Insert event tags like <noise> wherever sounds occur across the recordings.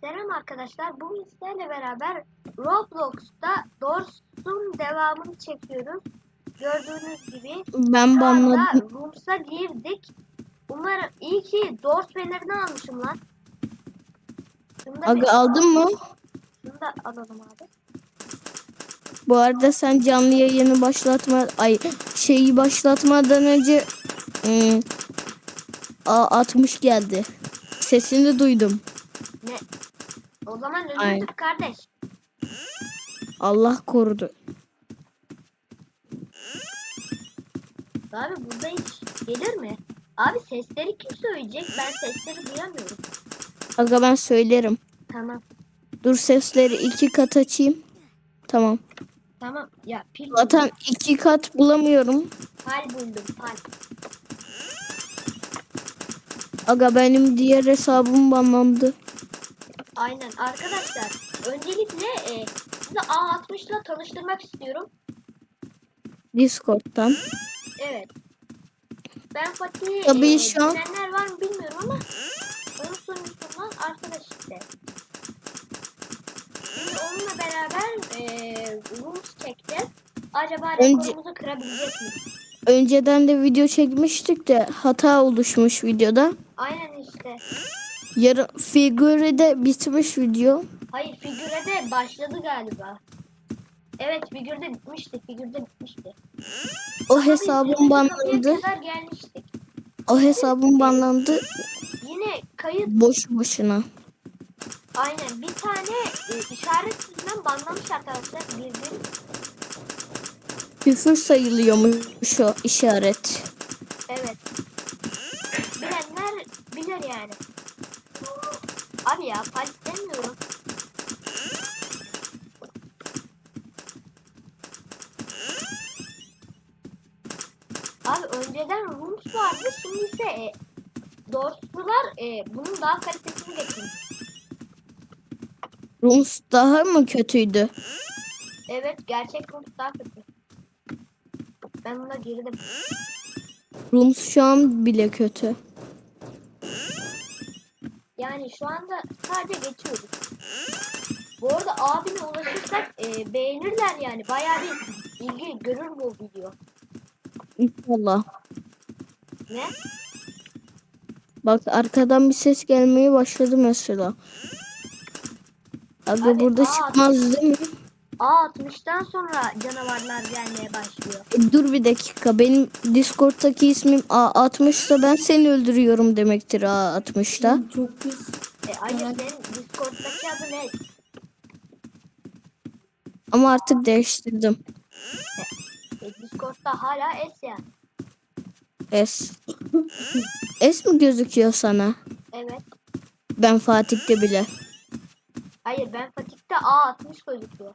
Selam arkadaşlar. Bugün sizlerle beraber Roblox'ta Doors'un devamını çekiyoruz. Gördüğünüz gibi Ben banladım. Rooms'a girdik. Umarım iyi ki Doors fenerini almışım lan. Aga aldın mı? şunu da alalım abi. Bu arada sen canlı yayını başlatma ay şeyi başlatmadan önce ım, A 60 geldi. Sesini duydum. Ne? O zaman Aynen. öldürdük kardeş. Allah korudu. Abi burada hiç gelir mi? Abi sesleri kim söyleyecek? Ben sesleri duyamıyorum. Aga ben söylerim. Tamam. Dur sesleri iki kat açayım. Tamam. Tamam. Ya pil Zaten iki kat bulamıyorum. Pal buldum. Pal. Aga benim diğer hesabım banlandı. Aynen arkadaşlar. Öncelikle e, sizi A60 ile tanıştırmak istiyorum. Discord'dan. Evet. Ben Fatih. Tabii e, şu an- bilenler var mı bilmiyorum ama onun sunucusundan arkadaş işte. Şimdi onunla beraber e, Rooms çekeceğiz. Acaba Önce- rekorumuzu kırabilecek miyiz? Önceden de video çekmiştik de hata oluşmuş videoda. Aynen işte. Yarın figürde bitmiş video. Hayır figüre de başladı galiba. Evet figürde bitmişti. Figürde bitmişti. O hesabım banlandı. kapıya kadar gelmiştik. O hesabım banlandı Yine kayıt boş boşuna. aynen bir tane e, işaret yüzünden banlamış arkadaşlar gün. Küfür sayılıyormuş o işaret. Evet. Bilenler bilir yani. Abi ya panik demiyorum. Abi önceden Rooms vardı şimdi ise e, Dors'lular e, bunun daha kalitesini getirmiş. Rums daha mı kötüydü? Evet gerçek Rooms daha kötü. Ben buna girdim. Rums şu an bile kötü. Yani şu anda sadece geçiyoruz. Bu arada abine ulaşırsak e, beğenirler yani. Bayağı bir ilgi görür bu video. İnşallah. Ne? Bak arkadan bir ses gelmeye başladı mesela. Aga Hadi, burada aa. çıkmaz değil mi? A60'dan sonra canavarlar gelmeye başlıyor. E, dur bir dakika. Benim Discord'daki ismim A60'da ben seni öldürüyorum demektir A60'da. Çok pis. E, hayır senin Discord'daki adı ne? Ama artık değiştirdim. E, Discord'da hala S ya. S. S mi gözüküyor sana? Evet. Ben Fatih'te bile. Hayır ben Fatih'te A60 gözüküyor.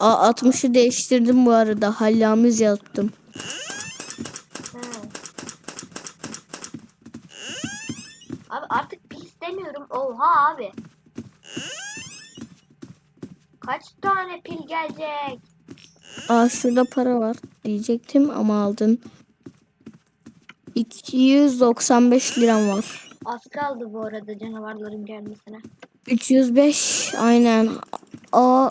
A60'ı değiştirdim bu arada. Hallamiz yaptım. Abi artık pis demiyorum. Oha abi. Kaç tane pil gelecek? Aa şurada para var diyecektim ama aldın. 295 liram var. Az kaldı bu arada canavarların gelmesine. 305 aynen. A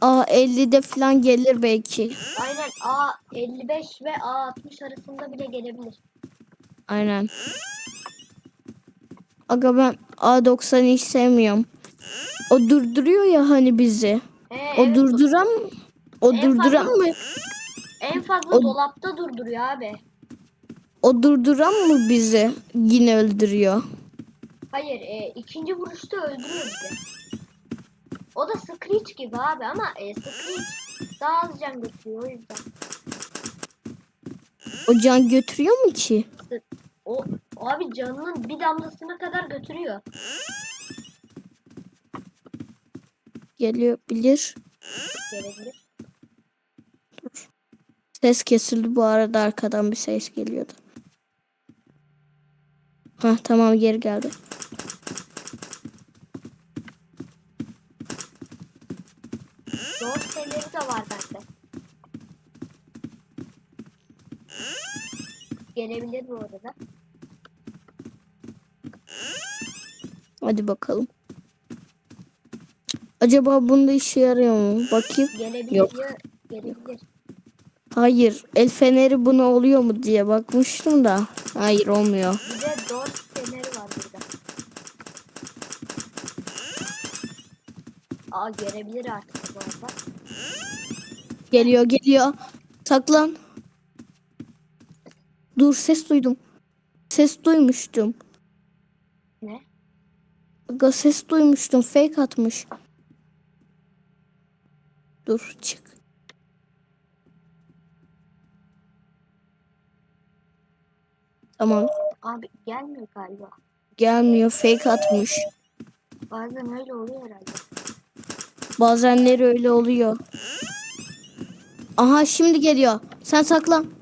A 50'de falan gelir belki. Aynen A55 ve A60 arasında bile gelebilir. Aynen. Aga ben A90'ı hiç sevmiyorum. O durduruyor ya hani bizi. He, O evet, durduran o En durduran fazla- mı? En fazla o- dolapta durduruyor abi. O durduran mı bizi yine öldürüyor? Hayır e, ikinci vuruşta öldürüyor bizi. O da Screech gibi abi ama e, Screech daha az can götürüyor o yüzden. O can götürüyor mu ki? O abi canının bir damlasına kadar götürüyor. Geliyor bilir. Gelebilir. Ses kesildi bu arada arkadan bir ses geliyordu. Ha tamam geri geldi. Doğru şeyleri de var bende. Gelebilir bu arada. Hadi bakalım. Acaba bunda işe yarıyor mu? Bakayım. Gelebilir Yok. Gelebilir. Hayır. El feneri buna oluyor mu diye bakmıştım da. Hayır olmuyor. Bir de dört feneri var burada. Aa gelebilir artık bu arada. Geliyor geliyor. Saklan. Dur ses duydum. Ses duymuştum. Ne? Aga ses duymuştum. Fake atmış. Dur çık. Tamam. Abi gelmiyor galiba. Gelmiyor. Fake atmış. Bazen öyle oluyor herhalde. Bazenleri öyle oluyor. Aha şimdi geliyor. Sen saklan.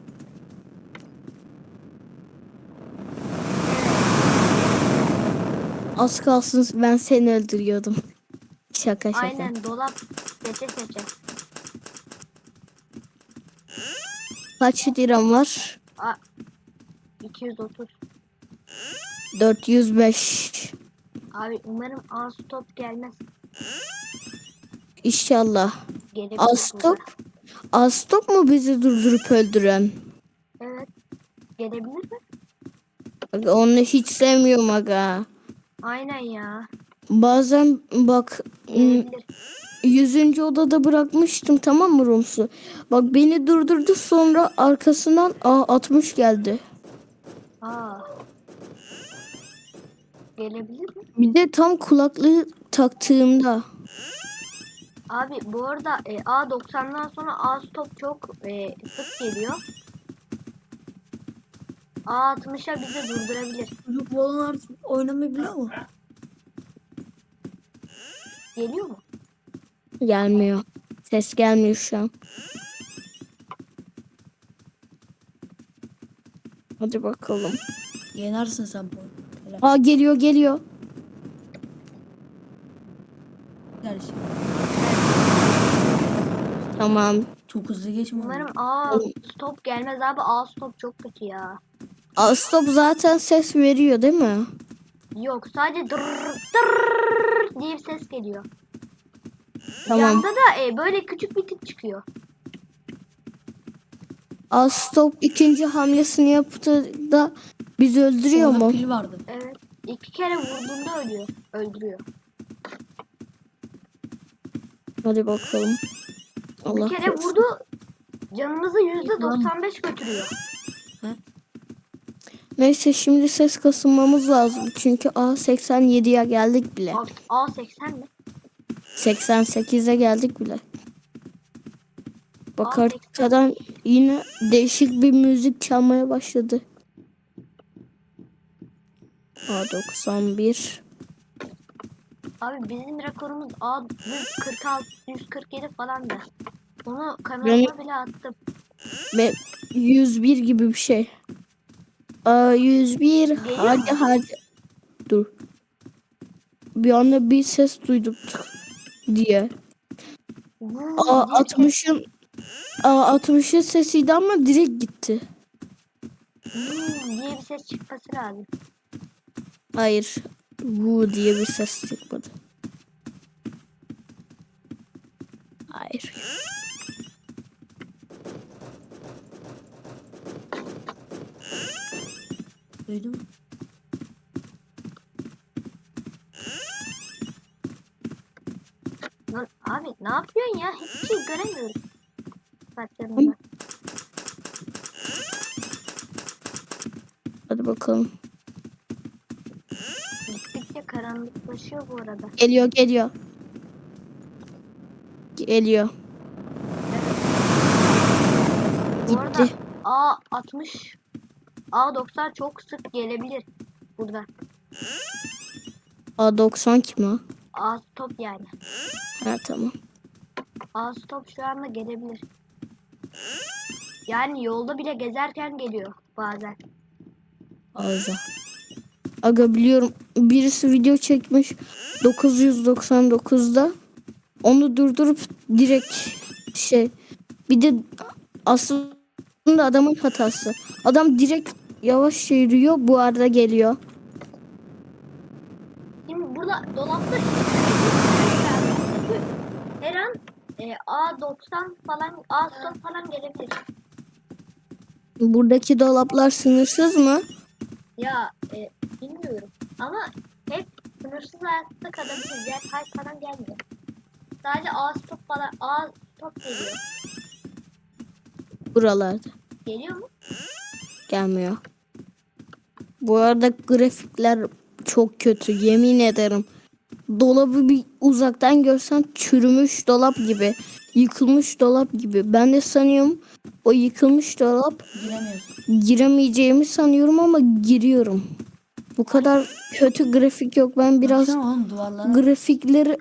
Az kalsın ben seni öldürüyordum. Şaka şaka. Aynen dolap seçe seçe. Kaç liram var? Aa, 230. 405. Abi umarım A stop gelmez. İnşallah. Gelebilir Az stop. Az stop mu bizi durdurup öldüren? Evet. Gelebilir mi? Onu hiç sevmiyorum aga. Aynen ya. Bazen bak. 100. odada bırakmıştım tamam mı Rumsu? Bak beni durdurdu sonra arkasından A 60 geldi. Aa. Gelebilir mi? Bir de tam kulaklığı taktığımda. Abi bu arada e, A90'dan sonra A stop çok e, sık geliyor. A60'a bizi durdurabilir. Çocuk bu olanlar oynamayı biliyor mu? Geliyor mu? Gelmiyor. Ses gelmiyor şu an. Hadi bakalım. Yenersin sen bu oyunu. Aa geliyor geliyor. Gel şimdi. Tamam. Çok hızlı geçme. Umarım A stop gelmez abi. A stop çok kötü ya. Aa, stop zaten ses veriyor değil mi? Yok sadece dırr dırr diye bir ses geliyor. Tamam. Yanda da e, böyle küçük bir tık çıkıyor. Aa, stop ikinci hamlesini yaptı da bizi öldürüyor Orada mu? pil vardı. Evet. İki kere vurduğunda ölüyor. Öldürüyor. Hadi bakalım. Allah bir kere korusun. vurdu. Canımızı yüzde 95 götürüyor. Neyse şimdi ses kasılmamız lazım. Çünkü A87'ye geldik bile. A, A80 mi? 88'e geldik bile. Bak Aa, arkadan yine değişik bir müzik çalmaya başladı. A91. Abi bizim rekorumuz A 146 147 falan da. Onu kanalıma bile attım. Ve 101 gibi bir şey. A101 Geliyor hadi mu? hadi. Dur. Bir anda bir ses duydum diye. Vuu A diye bir ses- 60'ın A 60'ın sesiydi ama direkt gitti. vuu diye bir ses çıkması lazım. Hayır. Bu diye bir ses çıkmadı. Hayır. Duydun mu? Lan abi ne yapıyorsun ya? Hiçbir şey göremiyorum. Saçlarımda. Hadi bakalım. Gittikçe karanlıklaşıyor bu arada. Geliyor geliyor. Geliyor. Bu arada Gitti. A60 A90 çok sık gelebilir burada. A90 kim o? A stop yani. Ha tamam. A stop şu anda gelebilir. Yani yolda bile gezerken geliyor bazen. Ağza. Aga biliyorum. Birisi video çekmiş 999'da. Onu durdurup direkt şey bir de aslında adamın hatası. Adam direkt yavaş yürüyor bu arada geliyor. Şimdi burada dolapta her an e, A90 falan A stop falan gelebilir. Buradaki dolaplar sınırsız mı? Ya e, bilmiyorum ama hep sınırsız hayatta kalabilir. Diğer kalp falan gelmiyor. Sadece A stop falan A stop geliyor. Buralarda. Geliyor mu? Gelmiyor. Bu arada grafikler çok kötü. Yemin ederim. Dolabı bir uzaktan görsen çürümüş dolap gibi. Yıkılmış dolap gibi. Ben de sanıyorum o yıkılmış dolap giremeyeceğimi sanıyorum ama giriyorum. Bu kadar kötü grafik yok. Ben biraz oğlum grafikleri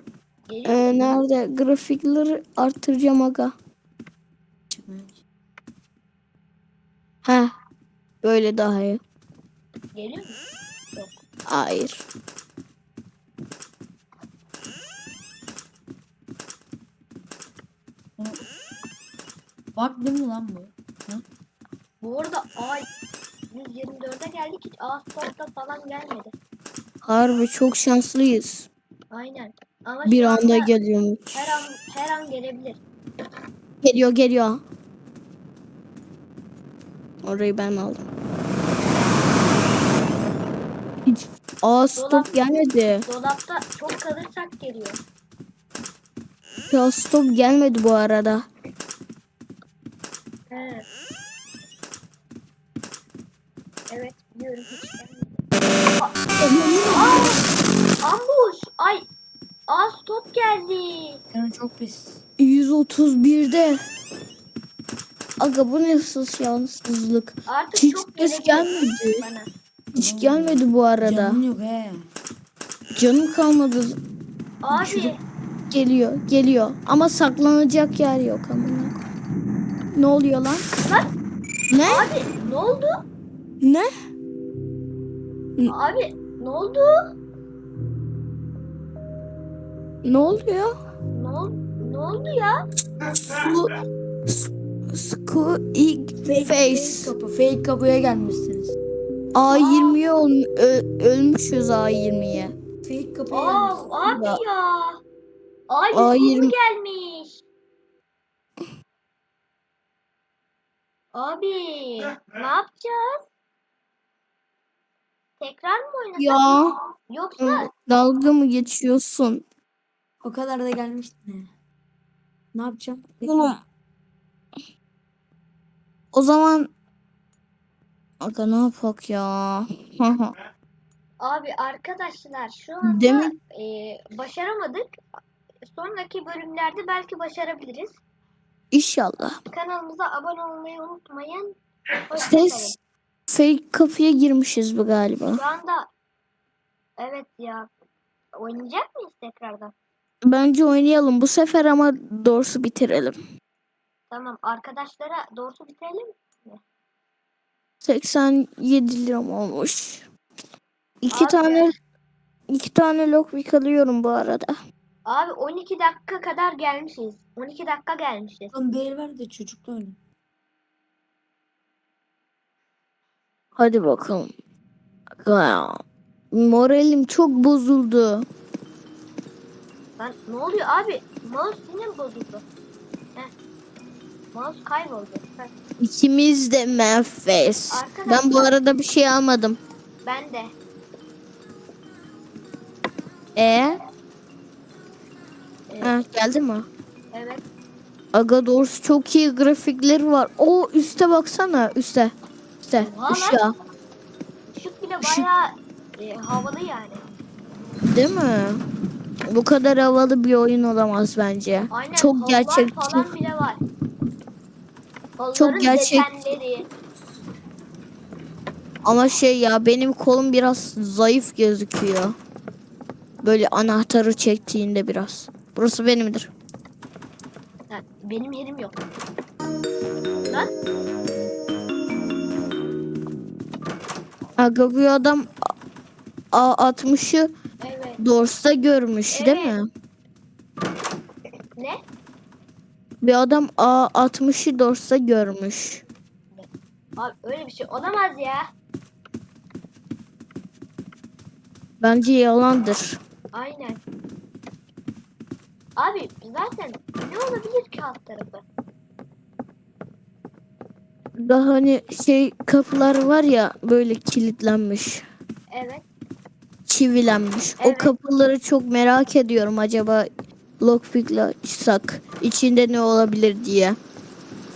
Geliyor e, nerede? Grafikleri artıracağım aga. çıkmıyor ki. Ha. Böyle daha iyi. Geliyor mu? Yok. Hayır. Bak değil mi lan bu? Hı? Bu arada A 124'e geldik hiç A stop'ta falan gelmedi. Harbi çok şanslıyız. Aynen. Ama Bir anda geliyormuş. her an her an gelebilir. Geliyor geliyor. Orayı ben aldım. Hiç Aa stop Dolap- gelmedi. Dolapta çok kalırsak geliyor. Ya stop gelmedi bu arada. He. Evet biliyorum hiç gelmedi. Aa, ambush. Ay. Aa stop geldi. Canım çok pis. 131'de. Aga bu nasıl şanssızlık. Artık Hiç çok ses gelmedi. bana. Hiç gelmedi bu arada. Canım yok he. Canım kalmadı. Abi Geliyor, geliyor. Ama saklanacak yer yok amına. Ne oluyor lan? lan Ne? abi ne oldu? Ne? Abi ne oldu? Ne oluyor? Ne? Ne oldu ya? Su Squeak face. Kapı. Fake kapıya gelmişsiniz. A20'ye ol- ö- ölmüşüz A20'ye. Fake kapıya Aa abi Ya. ya. Ay Aa, Yusuf yirmi- gelmiş. Abi ne yapacağız? Tekrar mı oynasak? Ya Yoksa dalga mı geçiyorsun? O kadar da gelmişti. Ne? Ne yapacağım? Oğlum. O zaman Aga ne yapak ya? <laughs> abi arkadaşlar şu anda Demin e, başaramadık. Sonraki bölümlerde belki başarabiliriz. inşallah. Kanalımıza abone olmayı unutmayın. Hoşçakalın. Ses fake kapıya girmişiz bu galiba. Şu anda evet ya oynayacak mıyız tekrardan? Bence oynayalım bu sefer ama doğrusu bitirelim. Tamam arkadaşlara doğrusu bitirelim. 87 liram olmuş. İki Abi. tane iki tane lockpick alıyorum bu arada. Abi 12 dakika kadar gelmişiz. 12 dakika gelmişiz. Lan bir el ver de çocukla. Hadi bakalım. Moralim çok bozuldu. Lan ne oluyor abi? Mouse yine mi bozuldu? Mouse kayboldu. Heh. İkimiz de. Arkadaşlar- Ben bu arada bir şey almadım. Ben de. E Evet. ha, geldi mi? Evet. Aga doğrusu çok iyi grafikleri var. O üste baksana üste. Üste. Işığa. Işık bile bayağı e, havalı yani. Değil mi? Bu kadar havalı bir oyun olamaz bence. Aynen çok gerçekçi. falan bile var. Halıların Çok gerçek- desenleri. Ama şey ya benim kolum biraz zayıf gözüküyor. Böyle anahtarı çektiğinde biraz. Burası benimdir. Benim yerim yok. Lan Aga bu adam A- 60'ı evet. Dors'ta görmüş değil mi? Ne? Bir adam A 60'ı Dors'ta görmüş. Abi öyle bir şey olamaz ya. Bence yalandır. Aynen. Abi zaten ne olabilir ki alt tarafı? Daha hani şey kapılar var ya böyle kilitlenmiş. Evet. çivilenmiş. O Evet. kapıları çok merak ediyorum acaba lockpick'le açsak içinde ne olabilir diye.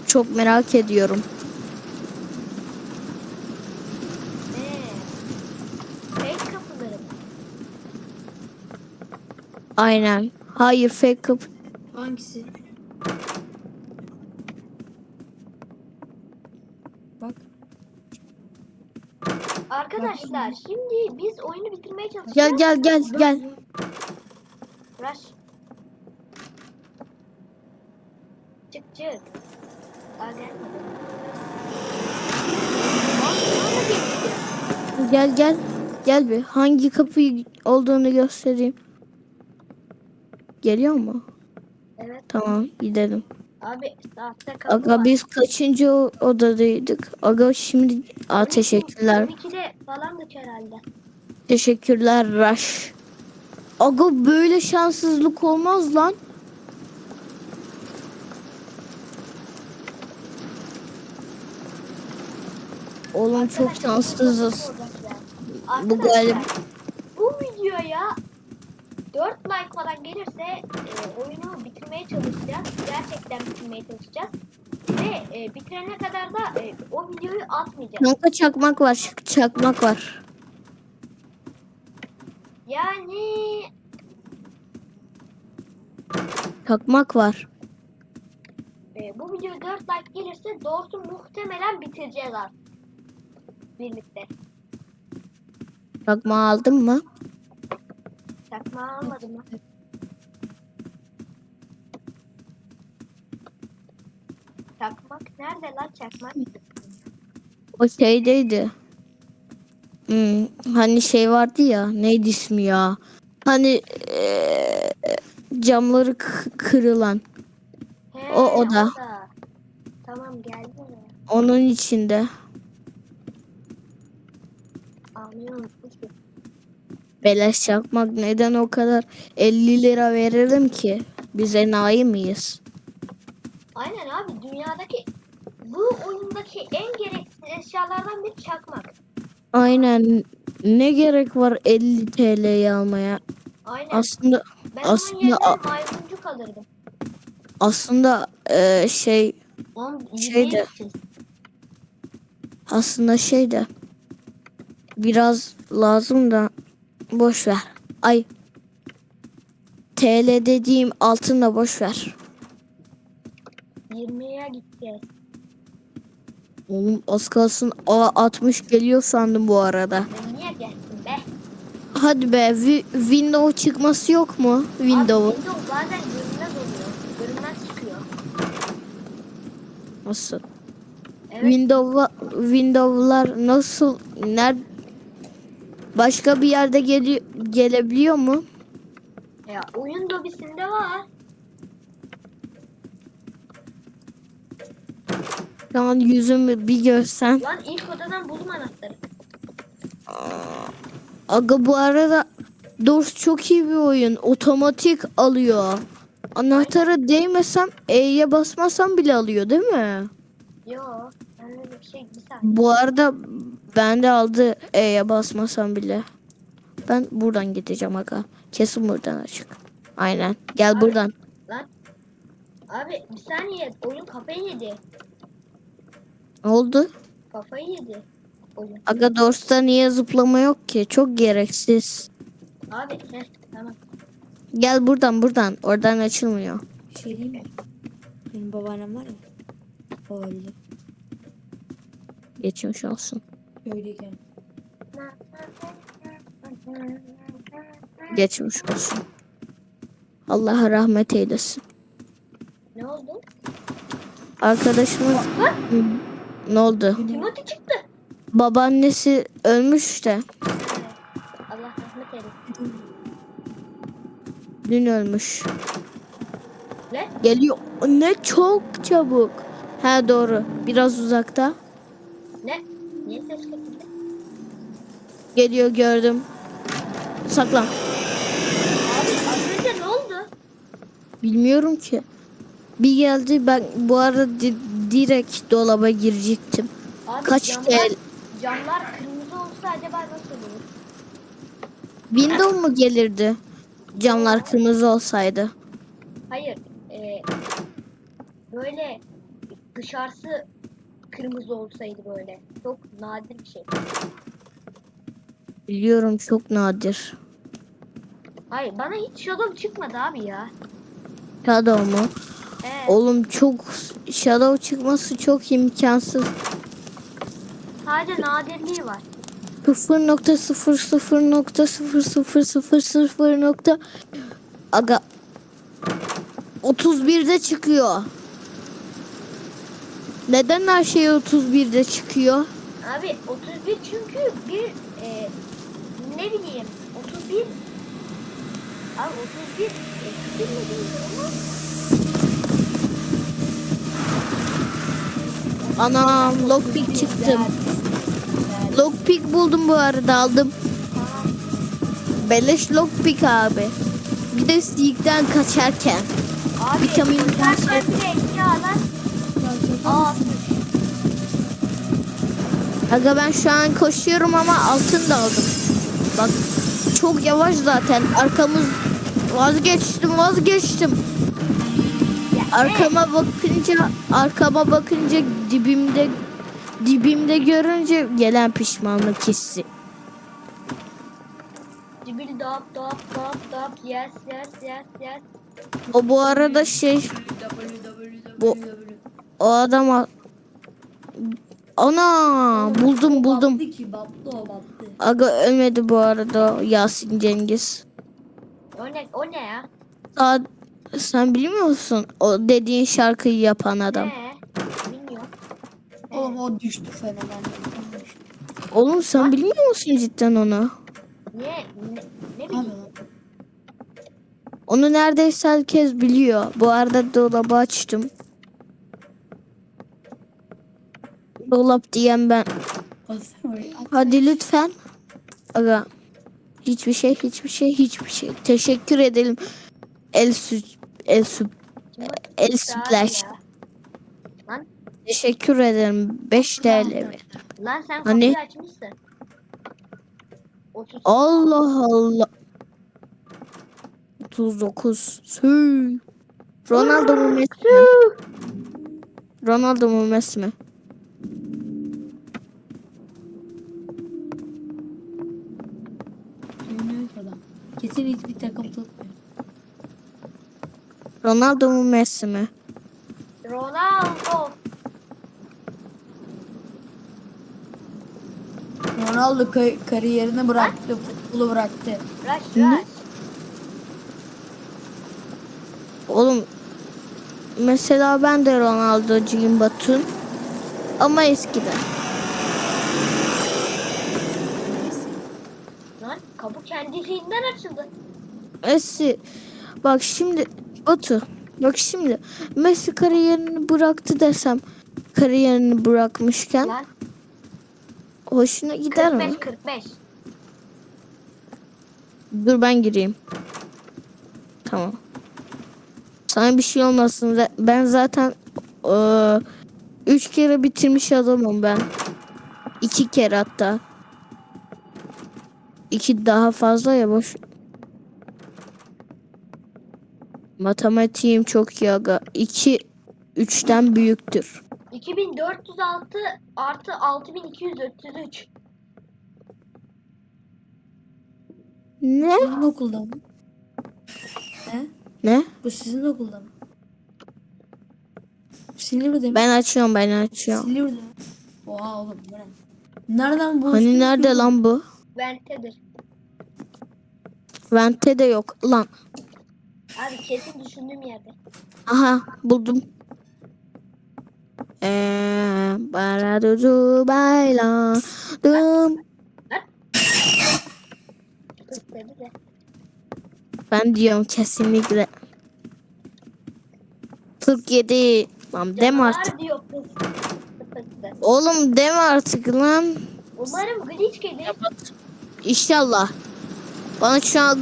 Çok merak ediyorum. Ne? Fake kapıları mı? Aynen. Hayır fake kapı. Hangisi? Bak. Arkadaşlar şimdi biz oyunu bitirmeye çalışacağız. Gel gel gel gel. Rush. Çık çık. Aa gelmedi. Gel gel. Gel bir. Hangi kapıyı olduğunu göstereyim. Geliyor mu? Evet Tamam gidelim. abi saatte kapı Aga var. biz kaçıncı odadaydık? Aga şimdi Aa, 12 teşekkürler. 12'de falandık herhalde. Teşekkürler Rush. Aga böyle şanssızlık olmaz lan. Oğlum çok şanssızız. Bu galip. Bu videoya 4 like falan gelirse e, oyunu bitirmeye çalışacağız. Gerçekten bitirmeye çalışacağız. Ve e, bitirene kadar da e, o videoyu atmayacağız. Kanka çakmak var, çakmak var. Yani Çakmak var. e, bu videoya 4 like gelirse doğrusu muhtemelen bitireceğiz artık. Birlikte. Çakmağı aldın mı? Çakmağı almadım mı? Çakmak nerede lan çakmak? O şeydeydi. Hmm, hani şey vardı ya, neydi ismi ya? Hani eee, camları kırılan. He, O oda. Tamam geldi mi? Onun içinde. Beleş çakmak neden o kadar 50 lira verelim ki? Biz enayi miyiz? Aynen abi dünyadaki bu oyundaki en gereksiz eşyalardan bir çakmak. Aynen. Ne gerek var 50 TL'yi almaya? Aynen. Aslında ben aslında- onun yerine maymuncuk alırdım. aslında eee, şey Oğlum Şeyde- aslında şey de biraz lazım da boş ver. Ay TL dediğim altın da boş ver. 20'ye gideceğiz. Oğlum az kalsın A 60 geliyor sandım bu arada. Niye gelsin be? Hadi be wi- window çıkması yok mu? Window. Abi Windows bazen görünmez oluyor. Görünmez çıkıyor. Nasıl? Evet. Windows Windows'lar nasıl ner başka bir yerde geli gelebiliyor mu? Ya oyun lobisinde var. Şu an yüzümü bir görsen. Lan ilk odadan buldum anahtarı. Aga bu arada Doors çok iyi bir oyun. Otomatik alıyor. Anahtara değmesem E'ye basmasam bile alıyor değil mi? Yo. Ben bir şey bir saniye. Bu arada ben de aldı E'ye basmasam bile. Ben buradan gideceğim aga. Kesin buradan açık. Aynen. Gel Abi. buradan. Lan. Abi bir saniye oyun kafayı yedi. Ne oldu? Kafayı yedi. Oyun. Aga Doors'ta niye zıplama yok ki? Çok gereksiz. Abi heh tamam. Gel buradan buradan. Oradan açılmıyor. Bir şey diyeyim mi? Benim babaannem var ya. O öldü. Geçmiş olsun. Öyleyken. Geçmiş olsun. Allah rahmet eylesin. Ne oldu? Arkadaşımın Hı. ne oldu? Timothy çıktı. Babaannesi ölmüş de. Allah rahmet eylesin. Dün ölmüş. Ne? Geliyor. Ne çok çabuk. Ha doğru. Biraz uzakta. Ne? Niye ses kesildi? Geliyor gördüm. Saklan. Abi az önce ne oldu? Bilmiyorum ki. Bir geldi ben bu arada di- direkt dolaba girecektim. Abi Kaç camlar, TL? camlar kırmızı olsa acaba nasıl olur? Window mu gelirdi? Camlar kırmızı olsaydı. Hayır. E, böyle dışarısı kırmızı olsaydı böyle. Çok nadir bir şey. Biliyorum çok nadir. Hayır bana hiç shadow çıkmadı abi ya. Shadow mu? Evet. Oğlum çok Shadow çıkması çok imkansız. Sadece nadirliği var. 0.00.000 nokta Aga 31'de çıkıyor. Neden her şey 31'de çıkıyor? Abi 31 çünkü bir e, ne bileyim 31 Abi 31 e, ama Anam lockpick çıktım. Lockpick buldum bu arada aldım. Beleş lockpick abi. Bir de sneak'ten kaçarken. Abi Vitamin etki alan Aa Aga ben şu an koşuyorum ama altın da aldım. Bak çok yavaş zaten. Arkamız vazgeçtim vazgeçtim. Arkama bakınca arkama bakınca dibimde dibimde görünce gelen pişmanlık hissi. Cibil dap dap dap dap yes yes yes yes O bu arada şey bu o adam ana buldum buldum. Battı ki battı o battı. Aga ölmedi bu arada Yasin Cengiz. O ne, o ne ya? Aa, sen bilmiyor musun? O dediğin şarkıyı yapan adam. Ne? Bilmiyorum. Oğlum o düştü fena ben de düştü. Oğlum sen bilmiyor musun cidden onu? Niye? Ne, ne Abi bileyim? lan. Onu neredeyse herkes biliyor. Bu arada dolabı açtım. Dolap diyen ben. Hadi lütfen. Aga. Hiçbir şey, hiçbir şey, hiçbir şey. Teşekkür edelim. El süt, el süt, el. Lan, Teşekkür ederim. 5 TL mi? lan sen Hani? açmışsın. 30. Allah Allah. 39. Sü. Ronaldo mu Messi mi? Ronaldo mu Messi mi? Bilmiyorum ki adam. Kesin hiçbir takım tutmuyor. Ronaldo mu Messi mi? Ronaldo. Ronaldo ka- kariyerini bıraktı. Futbolu bıraktı. Rush. Oğlum mesela ben de Ronaldo'cuyum Batun. Ama eskiden. Lan kapı kendiliğinden açıldı. Messi bak şimdi Batu bak şimdi Messi kariyerini bıraktı desem kariyerini bırakmışken Lan hoşuna gider mi? 45 45. Dur ben gireyim. Tamam. Sana bir şey olmasın. Ben zaten eee, üç kere bitirmiş adamım ben. İki kere hatta. İki daha fazla ya boş. Matematiğim çok iyi aga. İki üçten büyüktür. 2406 artı 6233. Ne? Sizin okulda mı? He? Ne? Bu sizin okulda mı? Silivri'de mi? Ben açıyorum ben açıyorum. Silivri'de mi? Oha oğlum bu ne? Nereden bu? Hani nerede lan bu? Ventedir. Vente de yok lan. Abi kesin düşündüğüm yerde. Aha buldum. Eee para. Kız dedi de. Ben diyorum kesinlikle. 47. Lan deme artık. diyor kız. Kıpırtı. Oğlum deme artık lan. Umarım glitch gelir. İnşallah. Bana şu an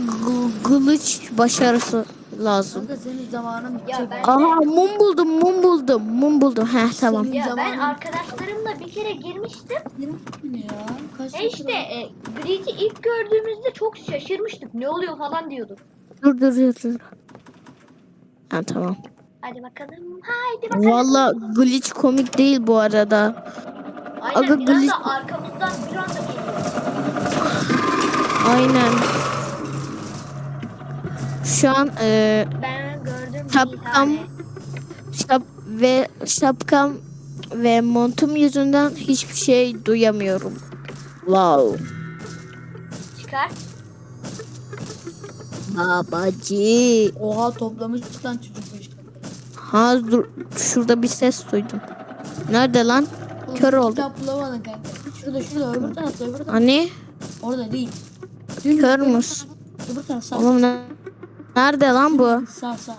kılıç başarısı lazım. Kanka senin zamanın Ya bitecek. ben- Aha mum buldum mum buldum mum buldum. Heh tamam. Ya ben arkadaşlarımla bir kere girmiştim. Girmişsin ya. Kaç E işte e, Breach'i ilk gördüğümüzde çok şaşırmıştık. Ne oluyor falan diyorduk. Dur dur dur dur. Ha tamam. Hadi bakalım. Haydi bakalım. Valla glitch komik değil bu arada. Aynen aga, bir anda glitch- arkamızdan bir anda geliyor. Aynen. Şu an e, Ben gördüm Şapkam- şap ve şapkam ve montum yüzünden hiçbir şey duyamıyorum. Wow. Çıkar. Babacı. Oha toplamış lan çocuk bu işte. Ha dur şurada bir ses duydum. Nerede lan? Oğlum, Kör oldum. Kitap bulamadın kanka. Şurada şurada öbür tarafta öbür tarafta. Hani? Orada değil. Kör öbür müsün? Öbür taraf sağ. Oğlum ne- nerede lan bu? Sağ sağ.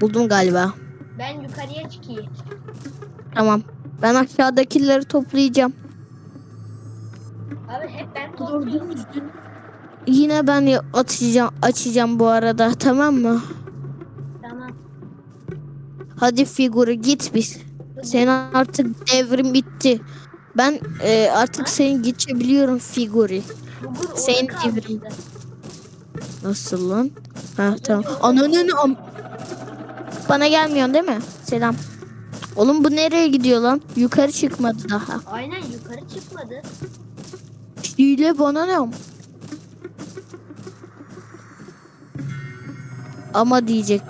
Buldum galiba. Ben yukarıya çıkayım. Tamam. Ben aşağıdakileri toplayacağım. Abi hep ben topluyorum. Yine ben açacağım açacağım bu arada tamam mı? Tamam. Hadi figürü git biz. Senin artık devrim bitti. Ben e, artık seni geçebiliyorum figürü. Orada Senin kalmıştı. Nasıl lan? Ha tamam. Ananın am Bana gelmiyorsun değil mi? Selam. Oğlum bu nereye gidiyor lan? Yukarı çıkmadı daha. Aynen yukarı çıkmadı. Hile bana ne? Ama diyecek.